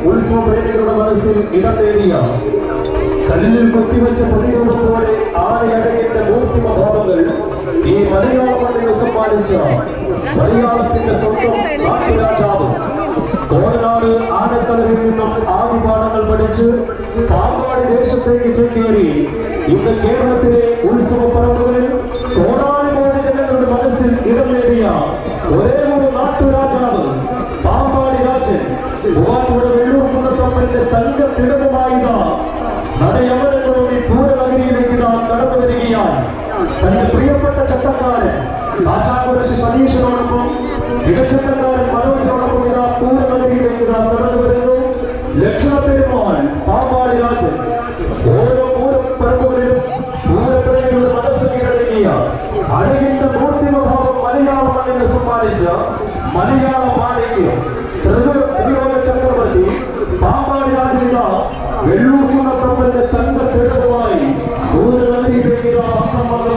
കോടാനുകോടി ഉത്സവ പ്രേമികളുടെ മനസ്സിൽ ഇടം നേടിയ കല്ലിൽ കുത്തിവെച്ച പ്രതിരൂപം പോലെ ആനയടങ്ങിന്റെ മൂർത്തിമ ഭാവങ്ങൾ ഈ മലയാള മണ്ണിനെ സമ്മാനിച്ച മലയാളത്തിന്റെ സ്വന്തം നാട്ടുരാജാവ്. കോടനാട് ആനക്കടലിൽ നിന്നും ആദിപാഠങ്ങൾ പഠിച്ച് പാമ്പാട് ദേശത്തേക്ക് ചേക്കേറി. ഇന്ന് കേരളത്തിലെ ഉത്സവ പറമ്പുകളിൽ കോടാനുകോടി ജനങ്ങളുടെ മനസ്സിൽ ഇടം നേടിയ ഒരേ ഒരു നാട്ടുരാജാവ് പാമ്പാടി രാജൻ. മൂവാറ്റുപുഴ കുന്നത്തമ്മന്റെ തങ്ക തിടവുമായിതാ നടയമരങ്ങളോടി പൂരനഗരിയിലേക്ക് നാം കടന്നു വരികയാണ് തന്റെ പ്രിയപ്പെട്ട ചട്ടക്കാരൻ ആചാകുരശി സതീശനോടൊപ്പം ഇടച്ചട്ടക്കാരൻ മനോജിനോടൊപ്പം ഇതാ പൂരനഗരിയിലേക്ക് നാം കടന്നു വരുന്നു ലക്ഷണപ്പെരുമാൻ പാമ്പാടി രാജൻ ഓരോ പൂരപ്പറമ്പുകളിലും പൂരപ്പിറകളുടെ മനസ്സ് കീഴടങ്ങിയ അഴകിന്റെ മൂർത്തിമഭാവം മലയാള മണ്ണിനെ സമ്മാനിച്ച മലയാള വെള്ളൂർ കുന്നത്തപ്പന്റെ തങ്കത്തെതിർവായി ഭൂതനത്തിയിലേക്ക് ആ ഭക്തന്മാർ